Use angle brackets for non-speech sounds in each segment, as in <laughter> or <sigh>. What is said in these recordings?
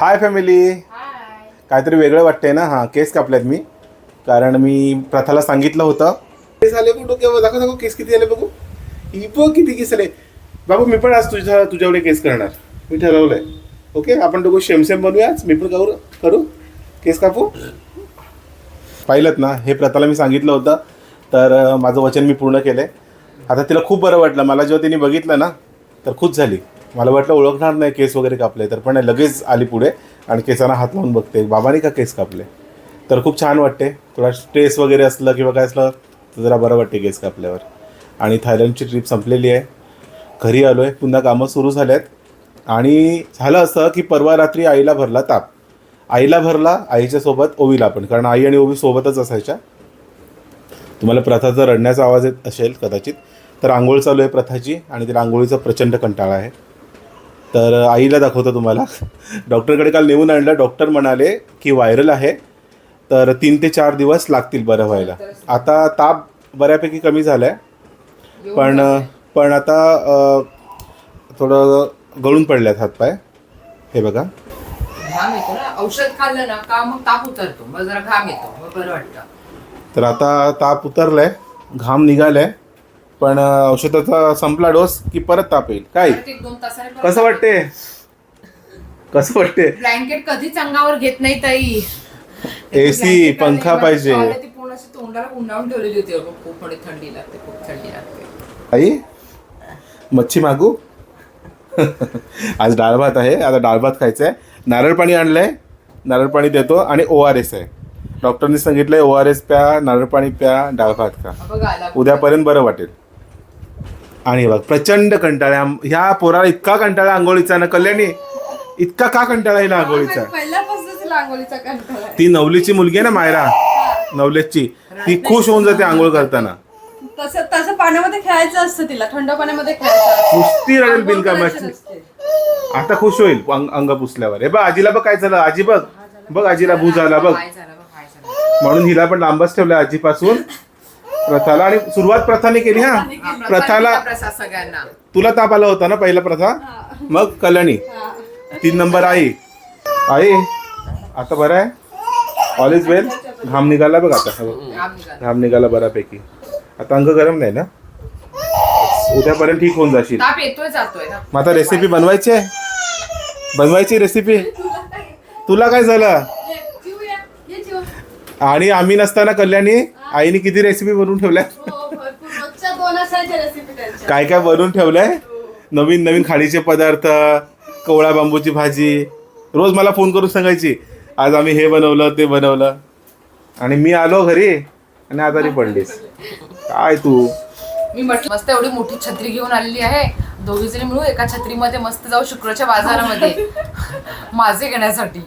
Hi family काहीतरी वेगळं वाटतंय ना? हां केस कापलेत मी. कारण मी प्रथाला सांगितलं होतं. केस आले बघ डोक्यावर दाखव दाखव केस किती आले बघू. ही बघ किती केस आले. बाबू मी पण आज तुझ्या तुझ्याकडे केस करणार. मी ठरवलंय. ओके? आपण दोघं शेमसेम बनूया आज मी पण करू करू. केस कापू? पाहिलं ना? हे प्रथाला मी सांगितलं होतं. तर माझं वचन मी पूर्ण केलं आहे आता तिला खूप बरं वाटलं. मला जेव्हा तिने बघितलं ना तर खुश झाली. मला वाटलं ओळखणार नाही केस वगैरे कापले तर पण लगेच आली पुढे आणि केसांना हात लावून बघते. बाबाने का केस कापले? तर खूप छान वाटते. थोडा स्ट्रेस वगैरे असलं किंवा काय असलं तर जरा बरं वाटते केस कापल्यावर. आणि थायलंडची ट्रिप संपलेली आहे. घरी आलो आहे पुन्हा कामं सुरू झाली आहेत आणि झालं असं की परवा रात्री आईला भरला ताप. आईला भरला आईच्या सोबत ओवीला पण. कारण आई आणि ओवी सोबतच असायच्या. तुम्हाला प्रथाचा रडण्याचा आवाज येत असेल कदाचित. तर आंघोळ चालू आहे प्रथाची आणि तिला आंघोळीचा प्रचंड कंटाळा आहे. तर आईला दाखवतो तुम्हाला. डॉक्टरकडे काल नेऊन आणलं. डॉक्टर म्हणाले की व्हायरल आहे. तर तीन ते चार दिवस लागतील बरं व्हायला. आता ताप बऱ्यापैकी कमी झाला आहे पण पण आता थोडं गळून पडले आहेत हातपाय. हे बघा. घाम येतो ना. औषध खाल्लं ना का मग ताप उतरतो? मग जरा घाम येतो. मग बरं वाटतं. तर आता ताप उतरलाय. घाम निघालाय. पण औषधाचा संपला डोस की परत ताप येईल? काय? परत एक दोन तासाने परत कसं वाटते? कसं वाटते? ब्लँकेट कधीच अंगावर घेत नाही ताई. एसी पंखा आणि पाहिजे. मला ती पूर्ण अशी तोंडाला गुंडाळून ठेवलेली होती. अगं, खूप म्हणजे थंडी लागते खूप थंडी लागते. आई मच्छी मागू? <laughs> आज डाळ भात आहे. आता डाळ भात खायचं आहे नारळ पाणी आणलंय. नारळ पाणी देतो आणि ओ आर एस आहे. डॉक्टरनी सांगितलंय ओ आर एस प्या नारळ पाणी प्या डाळ भात खा. बघा आला उद्यापर्यंत बरं वाटेल. आणि बघ प्रचंड कंटाळा. ह्या पोराला इतका कंटाळा आंघोळीचा ना कल्याणी इतका का कंटाळा येईल आंघोळीचा? आहे. ती नवलीची मुलगी आहे ना मायरा? नवलेशची ती खुश होऊन जाते आंघोळ करताना. तसं तसं पाण्यामध्ये खेळायचं असतं तिला थंड पाण्यामध्ये. नुसती रडेल बिनकामाची. आता खुश होईल अंग पुसल्यावर. हे बघ आजीला बघ काय झालं. आजी बघ. बघ आजीला भू झाला बघ. म्हणून हिला पण लांबच ठेवलं आजीपासून. प्रथाला आणि सुरुवात प्रथाने केली हा? प्रथाला प्रसाद सगळ्यांना. तुला ताप आला होता ना पहिला प्रथा? मग कल्याणी? हा. तीन नंबर आई. आई आता बरं आहे? ऑल इज वेल घाम निघाला बघ आता. घाम निघाला. बऱ्यापैकी. आता अंग गरम नाही ना? उद्यापर्यंत ठीक होऊन जाशील. ताप येतोय जातोय ना. मग आता रेसिपी बनवायची आहे? बनवायची रेसिपी तुला काय झालं. आणि आम्ही नसताना कल्याणी आईने किती रेसिपी बनवून ठेवल्या हो, काय काय बनवून ठेवलंय? नवीन नवीन खाडीचे पदार्थ कवळा बांबूची भाजी. रोज मला फोन करून सांगायची आज आम्ही हे बनवलं ते बनवलं. आणि मी आलो घरी आणि आजारी पडलीस काय तू? मी म्हटलं मस्त एवढी मोठी छत्री घेऊन आलेली आहे. दोघी जणी मिळून एका छत्रीमध्ये मस्त जाऊ शुक्रच्या बाजारामध्ये. <laughs> माझे घेण्यासाठी.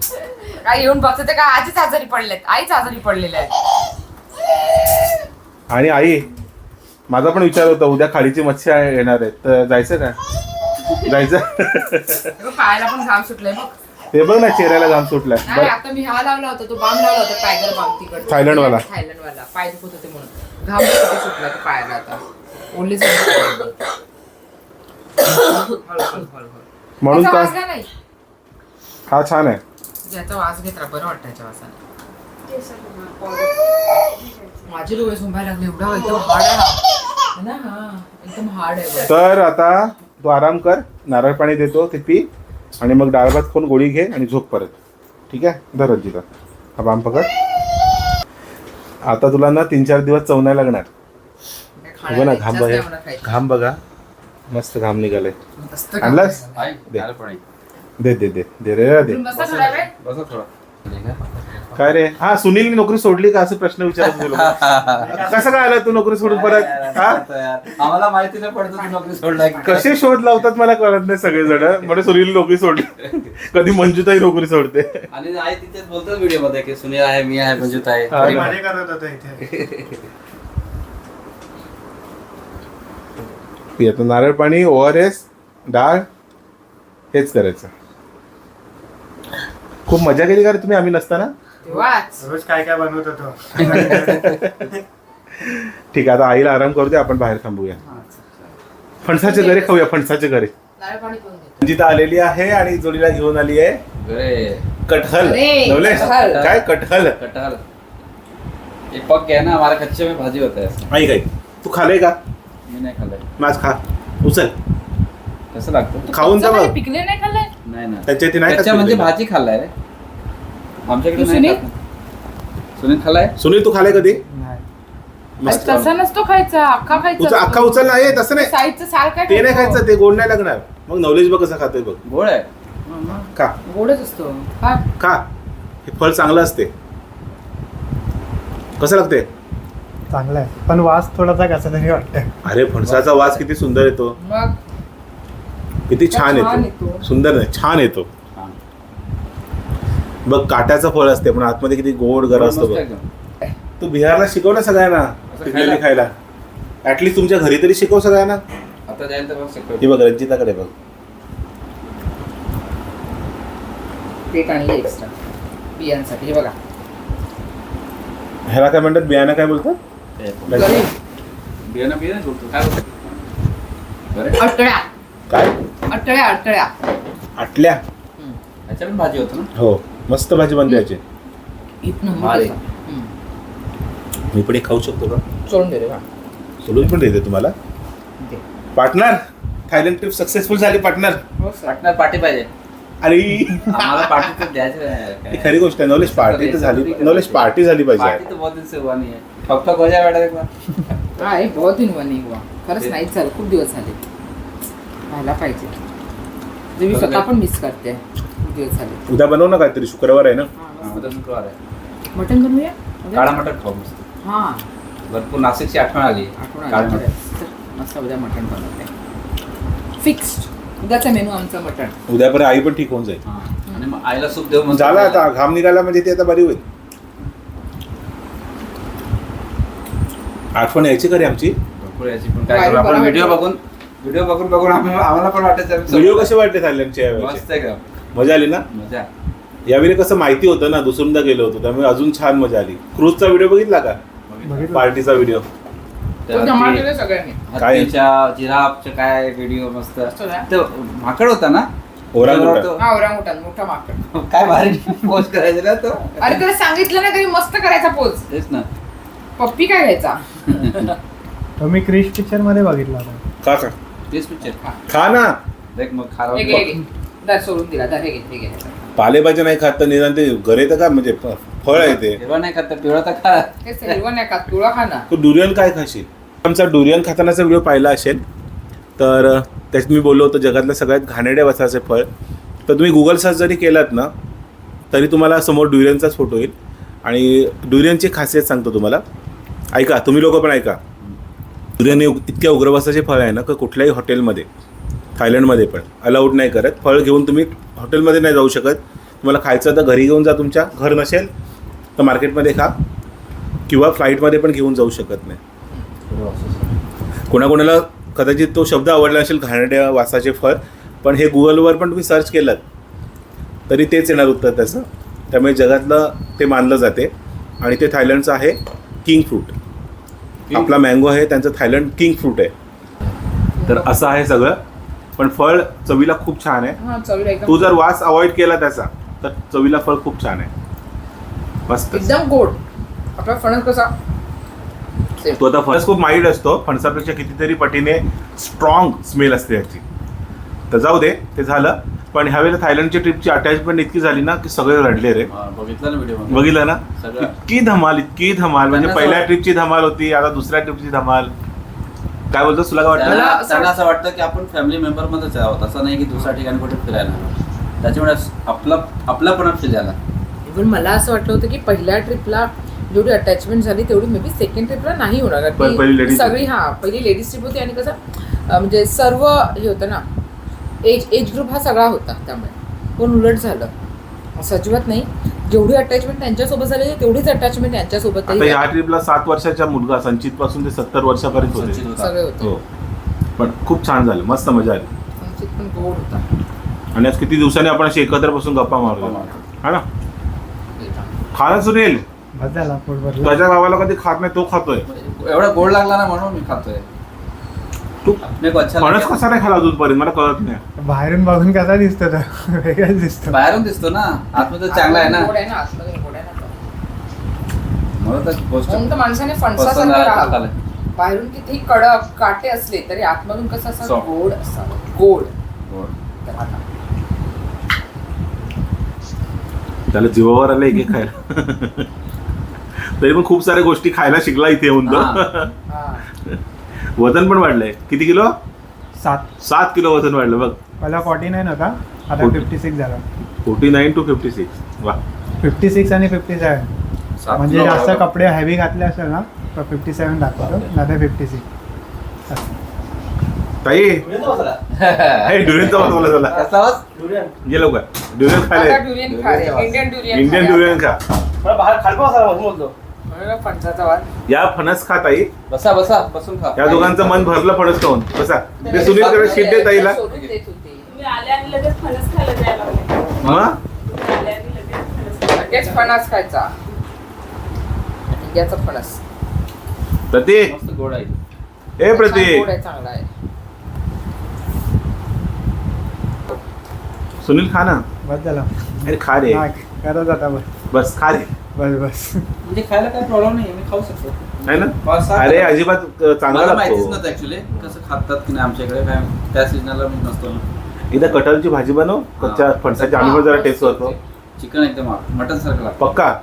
काय येऊन बघते ते काय आधीच आजारी पडलेत. आईच आजारी पडलेल्या आहेत. आणि आई माझा पण विचार होता उद्या खाडीची मच्छी आहे- येणार आहे तर जायचं का जायचं? पायाला पण घाम सुटलाय बघ. ते बघ ना चेहऱ्याला घाम सुटलाय. नाही बरं. आता मी हा लावला होता तो बाम लावला होता टायगर बाम तिकडे. थायलंडवाला. थायलंडवाला. पाय दुखत होते म्हणून. घाम सुटला तो पायाला आता. ओनली म्हणून वास का? घ्या नाही हा छान आहे. ज्याचा वास घेत राहा बरं वाटतं याच्या वासाने माझे डोळे झुंबायला लागले एवढा एकदम हार्ड आहे हा. है ना? हा एकदम हार्ड आहे. तर आता तू आराम कर नारळ पाणी देतो ते पी आणि मग डाळ भात खाऊन गोळी घे आणि झोप परत. ठीक आहे? धर रंजिता. हा बाम पकड. आता तुला ना तीन चार दिवस चवनाय लागणार. काय बघ ना घाम इच्छाच नाही बघा खायची. घाम बघा. मस्त घाम निघाले मस्त. आणलास? आई दे. नारळ पाणी. दे दे दे. दे रे दे. तुम्ही बसा थोडा वेळ. बसा थोडा. काय रे? हा सुनील नोकरी सोडली का? असं प्रश्न विचारत गेलो <laughs> कसं काय आला तू नोकरी सोडून परत? हा? आम्हाला माहिती नाही पडत तू नोकरी सोडला. कसे शोध लावतात मला कळत नाही सगळेजण. म्हणजे सुनील नोकरी सोडली. <laughs> कधी मंजुताही नोकरी सोडते. आणि आई तिथेच बोलतो व्हिडिओमध्ये की सुनील आहे मी आहे मंजुत आहे <laughs> नारळ पाणी ओ आर एस डाळ हेच करायचं. खूप मजा केली का रे तुम्ही? आम्ही नसताना? तेव्हाच. रोज काय काय बनवत होतो. <laughs> ठीक आहे आता आईला आराम करू दे आपण बाहेर थांबूया. फणसाचे घरे खाऊया फणसाचे घरे. जिथं आलेली आहे आणि जोडीला घेऊन आली आहे. कटहल. नवलेश. काय कटहल? कटहल. ये पक गया ना हमारे कच्चे में भाजी होता. है ऐक तू खाले का? मी नाही खाल्लंय माझ खा. उचल. कसं लागतं? खाऊन जा बघ. पिकले नाही खाल्लंय नाही ना त्याच्या इथे नाही कच्च्या म्हणजे पिकलेलं. भाजी खाल्लाय रे. आमच्याकडे नाही सुनील? खात. सुनील खाल्लाय? सुनील तू खाले कधी? मस्त. तसा नसतो खायचा. अख्खा खायचा अख्खा उचल नाही तसं नाही. साईडचं साल काय ते नाही खायचं? ते गोड नाही लागणार. मग नवलेश बघ कसं खातोय बघ. गोड आहे. खा. गोडच असतो. हा खा. हे फळ चांगलं असते. कसं लागते चांगलं आहे. पण वास थोडासा कसा तरी वाटतं अरे फणसाचा वास किती सुंदर येतो. मग? किती छान येतो. सुंदर नाही छान येतो. बघ काट्याचं फळ असते पण आतमध्ये किती गोड गरा असतो बघ. तू बिहारला शिकव ना सगळ्यांना पिकलेली खायला? ऍटलीस्ट तुमच्या घरी तरी शिकव सगळ्यांना. आता जाईल तर बघ हे बघ रंजिताकडे बघ. पीठ आणलं एक्स्ट्रा बियांसाठी हे बघा. ह्याला काय म्हणतात? बियाणं काय बोलतात? गरीब बियाणं बियाणं बोलतो. काय बोलतो? काय? अटळ्या अटळ्या आटल्या ह्याच्या पण भाजी होतो ना? हो. मस्त भाजी बनते याची. इथनं भारी. मी पण एक खाऊ शकतो का? सोडून दे रे बा. सोलून पण देते तुम्हाला. दे. पार्टनर. थायलंड ट्रिप सक्सेसफुल झाली पार्टनर. हो सर. पार्टनर पार्टी पाहिजे. अरे. आम्हाला पार्टी तर द्यायचं आहे. ही खरी गोष्ट आहे. नॉलेज पार्टी तर झाली नॉलेज पार्टी झाली पार्टी पाहिजे तो बहुत दिन से हुआ नहीं. है ठोक ठोक हो जाए बेटा एक बार हा हे बहुत दिन हुआ नहीं हुआ. खरंच नाहीच झालं खूप दिवस झाले. व्हायला पाहिजे. जे मी स्वतः. पण मिस करते. खूप दिवस झाले. उद्या बनव ना काहीतरी? शुक्रवार आहे ना? हा, उद्या शुक्रवार आहे. मटन बनवूया? काळा मटण खाऊ मस्त. हा. भरपूर नाशिकची आठवण आली. आठवण काळं आली मटण. तर मस्त उद्या मटण बनवते. फिक्स्ड उद्याचा मेनू आमचा मटण. उद्यापर्यंत आई पण ठीक होऊन जाईल. हा. आणि मग आईला सूप देऊ झाला आता. घाम निघाला म्हणजे ती आता बरी होईल. आठवण यायची खरी आमची? भरपूर याची पण काय करू? आपण व्हिडिओ. बघून व्हिडिओ बघून बघून आम्हाला आम्हाला पण वाटायचं व्हिडिओ कसे वाटले थायलंडचे यावेळेचे? मस्त आहे का? मजा आली ना? मजा. यावेळी कसं माहिती होतं ना दुसऱ्यांदा गेलो होतो त्यामुळे अजून छान मजा आली. क्रूजचा व्हिडिओ बघितला का? बघितलं. पार्टीचा व्हिडिओ. तो जमा केले सगळ्यांनी. काय? हत्तीच्या काय व्हिडिओ मस्त. मस्त ना? तो माकड होता ना. तो- हा ओरांगुटान मोठा माकड. काय भारी पोस्ट करायचं ना तो? अरे त्याला सांगितलं ना तरी मस्त करायचा पोज तेच ना. पप्पी काय घ्यायचा? <laughs> तो मी क्रिश पिक्चरमध्ये बघितला होता. खा खा तेच पिक्चर खा ना. देख मग खारा हे घे हे घे. दर सोडून दिला दर हे घे हे घे. पालेभाज्या नाही खात तर निदान ते घरे तर का म्हणजे फ- फळ आहे ते. हिरवा नाही खात तर पिवळा तर खा. हे हिरवं नाही का तुळा खा ना. तू डुरियन काय खाशील? आमचा डुरियन खातानाचा व्हिडिओ पाहिला असेल तर अ, त्याच्यात मी बोललो होतो जगातलं सगळ्यात घाणेड्या वसाचे फळ. तर तुम्ही गुगल सर्च जरी केलात ना तरी तुम्हाला समोर डुरियनचाच फोटो येईल. आणि डुरियनची खासियत सांगतो तुम्हाला. ऐका तुम्ही लोक पण ऐका. सूर्याने इतक्या उग्रवासाचे फळ आहे ना का कुठल्याही हॉटेलमध्ये थायलंडमध्ये पण अलाउड नाही करत. फळ घेऊन तुम्ही हॉटेलमध्ये नाही जाऊ शकत. तुम्हाला खायचं तर घरी घेऊन जा तुमच्या घर नसेल तर मार्केटमध्ये खा. किंवा फ्लाईटमध्ये पण घेऊन जाऊ शकत नाही. कोणाकोणाला कदाचित तो शब्द आवडला असेल घाणड्या वासाचे फळ पण हे गुगलवर पण तुम्ही सर्च केलं तरी तेच येणार उत्तर त्याचं. त्यामुळे जगातलं ते मानलं जाते. आणि ते थायलंडचं आहे किंग फ्रूट. आपला मँगो आहे त्यांचं थायलंड किंग फ्रूट आहे. तर असं आहे सगळं. पण फळ चवीला खूप छान आहे. हा चवीला एकदम तू जर वास अवॉइड केला त्याचा तर चवीला फळ खूप छान आहे. मस्त. एकदम गोड आपला फणस कसा? तो आता फणस खूप माइल्ड असतो. फणसापेक्षा कितीतरी पटीने स्ट्रॉंग स्मेल असते याची. तर जाऊ दे ते झालं. पण ह्यावेळेला थायलंडच्या ट्रिपची अटॅचमेंट इतकी झाली ना की सगळे रडले रे. बघितलं ना व्हिडिओ बघितलं ना? सगळं. इतकी धमाल इतकी धमाल. म्हणजे पहिल्या ट्रिपची धमाल होती आता दुसऱ्या ट्रिपची धमाल. काय बोलतोस तुला काय वाटतं? त्यांना असं वाटतं की आपण फॅमिली मेंबर मध्येच आहोत. असं नाही की दुसऱ्या ठिकाणी कुठे फिरायला त्याच्यामुळे आपला आपला पण फील झाला. इव्हन मला असं वाटलं होतं की पहिल्या ट्रिपला जेवढी अटॅचमेंट झाली तेवढी मे बी सेकंड ट्रिपला नाही होणार. सगळी हा पहिली लेडीज ट्रिप होती आणि कसं म्हणजे सर्व हे होतं ना एज एज ग्रुप हा सगळा होता त्यामुळे. पण उलट झालं. असं अजिबात नाही. जेवढी अटॅचमेंट त्यांच्यासोबत झाली तेवढीच अटॅचमेंट यांच्यासोबत आता ह्या ट्रिपला सात वर्षाचा मुलगा संचित पासून ते सत्तर वर्षापर्यंत होते. होता. सगळे होते. हो. पण खूप छान झालं. मस्त मजा आली. संचित पण गोड होता. आणि आज किती दिवसांनी आपण अशी एकत्र बसून गप्पा मारतो गप्पा हा ना? पोट भरला त्याच्या गावाला कधी खात नाही तो खातोय. एवढा गोड लागला ना म्हणून मी खातोय. तू अपने को अच्छा फणस लगे. कसा नाही खाला अजूनपर्यंत? मला कळत नाही. बाहेरून बघून कसा दिसतो तो? वेगळाच दिसतो. बाहेरून दिसतो ना. आतमध्ये चांगला आहे ना. गोड आहे ना आतमध्ये गोड आहे ना म्हणून तर गोष्ट म्हणून तर माणसाने फणसासारखं राहावं. बाहेरून कितीही कडक काटे असले तरी आतमधून कसं असं Soft. गोड असावं गोड. तर त्याला जीवावर आलं एक एक खायला? <laughs> तरी पण खूप साऱ्या गोष्टी खायला शिकला इथे येऊन तो. हा. <laughs> हा. वजन पण वाढलंय. किती किलो? सात. सात किलो वजन वाढलं बघ. पहिला फॉर्टी नाईन होता. आता 40. फिफ्टी सिक्स झाला. Forty nine two fifty six वा. फिफ्टी सिक्स आणि फिफ्टी सेवन सात म्हणजे किलो जास्त. कपडे हेवी घातले असेल ना तर फिफ्टी सेवन दाखवतो. नाही फिफ्टी सिक्स ताई. हे ड्युरियनचा वास बोला झाला कसला? ये लवकर. ड्युरियन आता खायला. डुरियन खा. रे इंडियन ड्युरियन खा फणसाचा वाद या फणस खा ताई. बसा बसा बसून खा. या दोघांचं मन भरलं फणस खाऊन. बसा. ते सुनील कडे शीट दे ताईला. लगेच फणस खायचा. प्रतीक. मस्त गोड आहे. ए छान प्रतीक. गोड आहे चांगला आहे. सुनील खा ना. बस झाला. अरे खा रे. हा, करत आता बस. बस खा रे. बस बस. म्हणजे खायला काही प्रॉब्लेम नाही मी खाऊ शकतो. ना? अरे. अजिबात चांगला मला माहितीच लागतो नव्हतं ऍक्च्युली कसं खातात की नाही आमच्या इकडे काय त्या सीजनला मी नसतो ना. एकदा कटरची भाजी बनव कच्च्या. फणसाची आम्ही पण जरा टेस्ट होतो चिकन एकदम मटन सारखं लागतं. पक्का?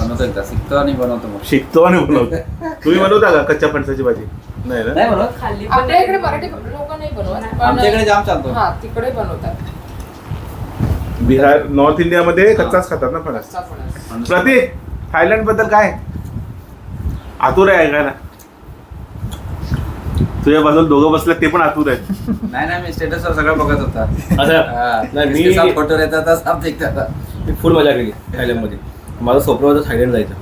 बनवतो एकदा. शिकतो आणि बनवतो मग. शिकतो आणि बनवतो. तुम्ही बनवता का कच्च्या फणसाची भाजी? नाही ना? नाही बनवत. खाल्ली पण आपल्या इकडे. मराठी लोक नाही बनवत पण- आमच्या इकडे जाम चालतो. हा तिकडे बनवतात. बिहार नॉर्थ इंडियामध्ये कच्चाच खातात ना फणस. प्रतीक थायलंडबद्दल काय? आतुर आहे ऐकायला. तुझ्या बाजूला दोघं बसले ते पण आतुर आहेत. नाही नाही मी स्टेटसवर सगळं बघत होता. अच्छा. नाही मी फोटो साफ मी फुल मजा केली थायलंडमध्ये. माझं स्वप्न होतं थायलंड जायचं.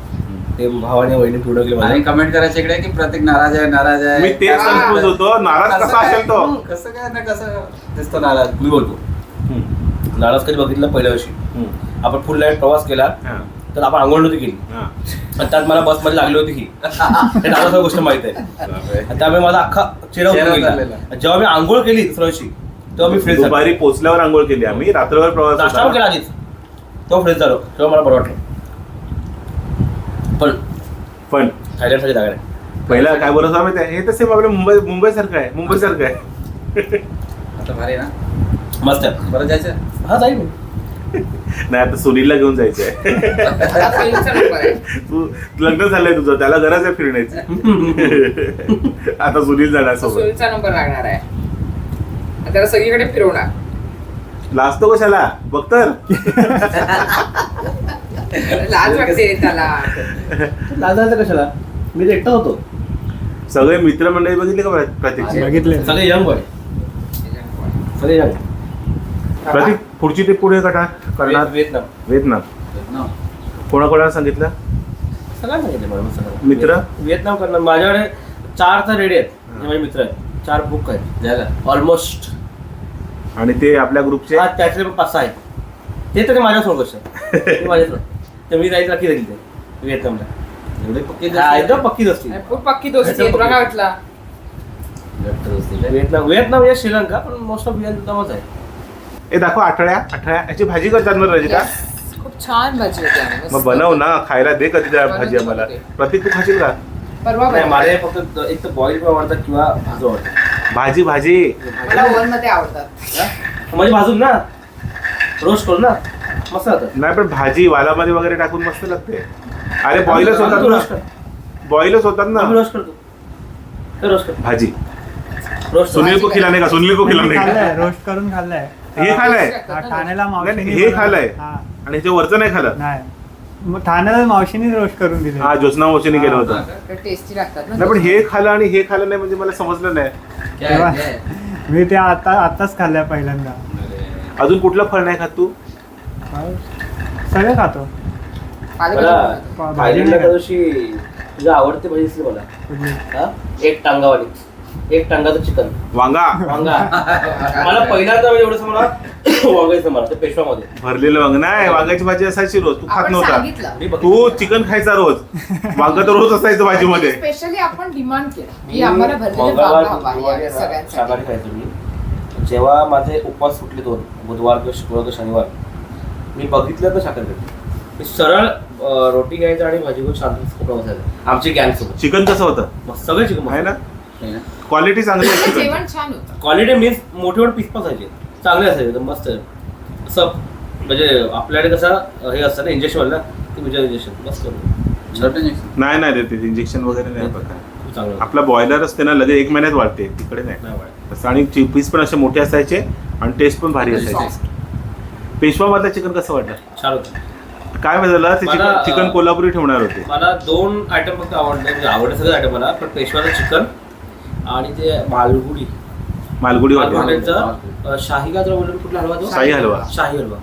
ते भावाने वहिनी पूर्ण केली आणि माझ्या कमेंट करायचे इकडे की प्रतीक नाराज आहे नाराज आहे. मी तेच होतो. नाराज कसं कसा काय? असेल तो? हं, कसं काय? ना कसं दिसतो नाराज. मी बोलतो. नाराज कधी बघितलं पहिल्या वर्षी? हम्म. आपण फुल नाईट प्रवास केला तर आपण आंघोळ नव्हती केली. आणि त्यात मला बसमध्ये लागली होती ही. नाराज गोष्ट माहीत आहे. त्यामुळे माझा अख्खा चेहरा जेव्हा मी आंघोळ केली दुसऱ्या वर्षी तेव्हा मी फ्रेश झालो. दुपारी पोचल्यावर आंघोळ केली आम्ही. रात्रभर प्रवास नाश्ता केला. आधीच. तेव्हा फ्रेश झालो. तेव्हा मला बरं वाटलं. पण पण? थायलंडसाठी जागा नाही. पहिला काय बोलत? हे तसे आपलं मुंबई मुंबई सारखं आहे. मुंबई सारखं आहे. आता भारी आहे ना? मस्त आहे. बरं जायचं? हा जाईल मी. नाही आता सुनीलला घेऊन जायचंय. आता आहे. तू लग्न झालंय तुझं त्याला गरज आहे फिरण्याची. आता सुनील जाणार आता सोबत. सोयीचा नंबर लागणार आहे. आता त्याला सगळीकडे फिरवणार. लाजतो कशाला? बघ तर लाज वाटते त्याला. लाजायचं कशाला? मी तर एकटा होतो. सगळे मित्रमंडळी बघितले का प्रतीकचे? बघितले सगळे यंग बॉय सगळे यंग प्रतीक पुढची ट्रिप पुढे कटा करणार? व्हिएतनाम. व्हिएतनाम. कोणाकोणाला सांगितलं? मला सगळं. मित्र? व्हिएतनाम करणार. माझ्याकडे चार तर रेडी आहेत. माझे मित्र आहेत. चार बुक आहेत. जायला ऑलमोस्ट आणि ते आपल्या ग्रुपचे? हा त्यातले पण पाच सहा आहेत. ते तरी माझ्या सोड गोष्ट आहे. ते माझ्याच तर मी जायचं नक्की जाईल ते. व्हिएतनामला. एवढे पक्के हा, एकदम पक्कीच असते नाही, खूप पक्की दोस्ती आहे. तुला काय वाटलं. व्हिएतनाम व्हिएतनाम या श्रीलंका पण मोस्ट ऑफ व्हिएतनामच आहे. ए दाखव आठळ्या आठळ्या. याची भाजी करतात ना रजिता. खूप छान भाजी होती आणि मस्त. मग बनव ना खायला दे कधी त्या भाजी आम्हाला. प्रतीक तू खाशील का? परवा नाही. मला हे फक्त एक तर बॉईल आवडतात किंवा भाजू आवडतात. भाजी भाजी. मला ओव्हनमध्ये आवडतात म्हणजे भाजून ना? रोस्ट करून ना? मस्त नाही पण भाजी वालामध्ये वगैरे टाकून मस्त लागते. अरे बॉईलच होतात ना. बॉईलच होतात ना. आम्ही रोस्ट करतो. ते रोस्ट करतो. भाजी. रोस्ट सुनील को खिलाने का सुनील को खिलाने का. रोस्ट करून खाल्लंय. हे खाल्लंय हा, ठाण्याला मावशीने नाही, हे खाल्लंय. हा. आणि ह्याच्या वरचं नाही खाल्लं नाही. मग ठाण्याला मावशीने रोस्ट करून दिले. हा ज्योत्ना मोशीने केलं होतं. टेस्टी लागतात ना नाही पण हे खाल्लं आणि हे खाल्लं नाही म्हणजे मला समजलं नाही. काय तेव्हा- काय? <laughs> मी ते आता आताच खाल्लंय पहिल्यांदा. अजून कुठलं फळ नाही खात तू? सगळं खातो. भाजी थायलंडला त्या दिवशी तुझी आवडते भाजी दिसली मला कुठली? हा? एक टांगावाली. एक टांगाचं चिकन. वांगा? वांगा. मला पहिल्यांदा म्हणजे एवढंच मला वांगायचं मला ते पेशवामध्ये. भरलेलं वांग. नाही वांग्याची भाजी असायची रोज. तू खात आपण नव्हता. सांगितलं. मी बघ- तू चिकन खायचा रोज. वांग तर रोज असायचं भाजीमध्ये. <laughs> स्पेशली आपण डिमांड केलं. की मी आम्हाला भरलेले मंगळवार वांगा हवा गुरुवारी आहे ना शाकाहारी सगळ्यांसाठी खायचो मी. जेव्हा माझे उपवास सुटले दोन बुधवार किंवा शुक्रवार किंवा शनिवार मी बघितलं तर शाकाहारी खायचो. मी सरळ अं, रोटी घ्यायचं आणि भाजी घेऊन शांत बसायचं आमची गॅंग सोबत. चिकन कसं होतं? सगळे चिकन आहे ना? क्वालिटी चांगली चिकन जेवण छान होतं. क्वालिटी मीन्स मोठे मोठे पीस पण असायचे चांगले असायचे एकदम मस्त. असं म्हणजे आपल्याकडे कसं हे असतं ना इंजेक्शन ना ते म्हणजे इंजेक्शन मस्त. नाही नाही देते इंजेक्शन वगैरे नाही प्रकार चांगलं आपला बॉयलर असते ना लगेच एक महिन्यात वाढते तिकडे नाही. नाही वाटत. तसं आणि पीस पण असे मोठे असायचे आणि टेस्ट पण भारी असायचे. पेशवा मधलं चिकन कसं वाटलं? छान होतं. काय माहिती झालं ते मला, चिकन कोल्हापुरी ठेवणार होते. मला दोन आयटम फक्त आवडले. म्हणजे आवडले सगळे आयटम मला पण पेशवाचं चिकन आणि ते मालगुडी. मालगुडी अं, शाही गाजर बोलून कुठला हलवा तो? शाही हलवा. शाही हलवा.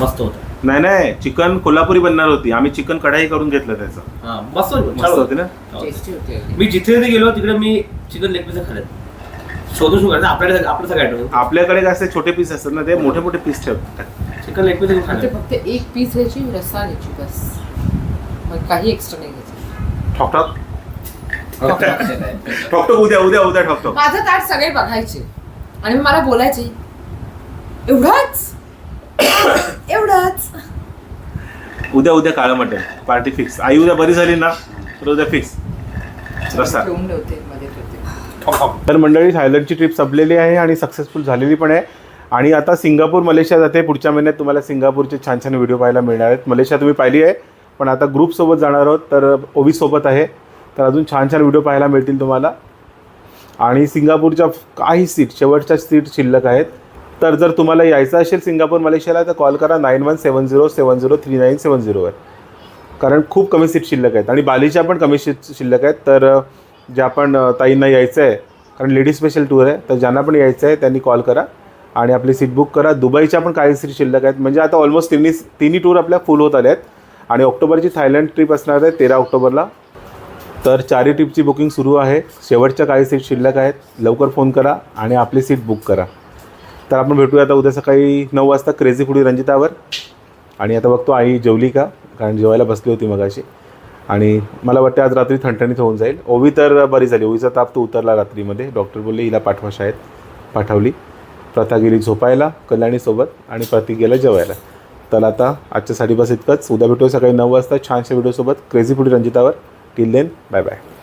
मस्त होता. नाही नाही चिकन कोल्हापुरी बनणार होती. आम्ही चिकन कढाई करून घेतलं त्याचं. हा मस्त मस्त होती ना? होतं. टेस्टी होते मी जिथे जिथे गेलो तिकडे मी चिकन लेग पीस खाल्ले शोधून शोधून करायचं आपल्याकडे आपलं सगळं आपल्याकडे काय असे छोटे पीस असतात ना ते मोठे मोठे पीस ठेवतात. चिकन लेग पीस फक्त एक पीस घ्यायची रस्सा घ्यायची बस. काही एक्स्ट्रा नाही घ्यायचं. ठॉक ठॉक ठॉक ठॉक उद्या उद्या. उद्या ठॉक ठॉक माझं ताट सगळे बघायचे. आणि मला बोलायचे एवढाच? एवढाच? उद्या उद्या काळं मटण पार्टी फिक्स. आई उद्या बरी झाली ना? तर उद्या फिक्स. ठेवून ठेवते मध्ये ठेवते. तर मंडळी थायलंडची ट्रिप संपलेली आहे आणि सक्सेसफुल झालेली पण आहे. आणि आता सिंगापूर मलेशिया जाते. पुढच्या महिन्यात तुम्हाला सिंगापूरचे छान छान व्हिडिओ पाहायला मिळणार आहेत. मलेशिया तुम्ही पाहिली आहे. पण आता ग्रुपसोबत जाणार आहोत. तर ओवीसोबत आहे. तर अजून छान छान व्हिडिओ पाहायला मिळतील तुम्हाला. आणि सिंगापूरच्या काही सीट शेवटच्या सीट शिल्लक आहेत. तर जर तुम्हाला यायचं असेल सिंगापूर मलेशियाला तर कॉल करा nine one seven zero seven zero three nine seven झिरोवर कारण खूप कमी सीट शिल्लक आहेत. आणि बालीच्या पण कमी सीट शिल्लक आहेत. तर ज्या पण ताईंना यायचं आहे कारण लेडीज स्पेशल टूर आहे तर ज्यांना पण यायचं आहे त्यांनी कॉल करा. आणि आपली सीट बुक करा. दुबईच्या पण काही सीट शिल्लक आहेत. म्हणजे आता ऑलमोस्ट तिन्ही तिन्ही टूर आपल्या फुल होत आल्या आहेत आणि ऑक्टोबरची थायलंड ट्रिप असणार आहे तेरा ऑक्टोबरला. तर चारी ट्रिपची बुकिंग सुरू आहे. शेवटच्या काही सीट शिल्लक आहेत. लवकर फोन करा आणि आपली सीट बुक करा. तर आपण भेटूया आता उद्या सकाळी नऊ वाजता क्रेझी फुडी रंजितावर. आणि आता बघतो आई जेवली का? कारण जेवायला बसली होती मगाशी. आणि मला वाटते आज रात्री थंडणीत होऊन जाईल. ओवी तर बरी झाली. ओवीचा ताप तो उतरला रात्रीमध्ये. डॉक्टर बोलले हिला पाठवा शाळेत. पाठवली. प्रथा गेली झोपायला कल्याणीसोबत आणि प्रतीक गेला जेवायला. तर आता आजच्यासाठी बस इतकंच. उद्या भेटूया सकाळी नऊ वाजता. छानशा व्हिडिओसोबत क्रेझी फुडी रंजितावर. Till then bye bye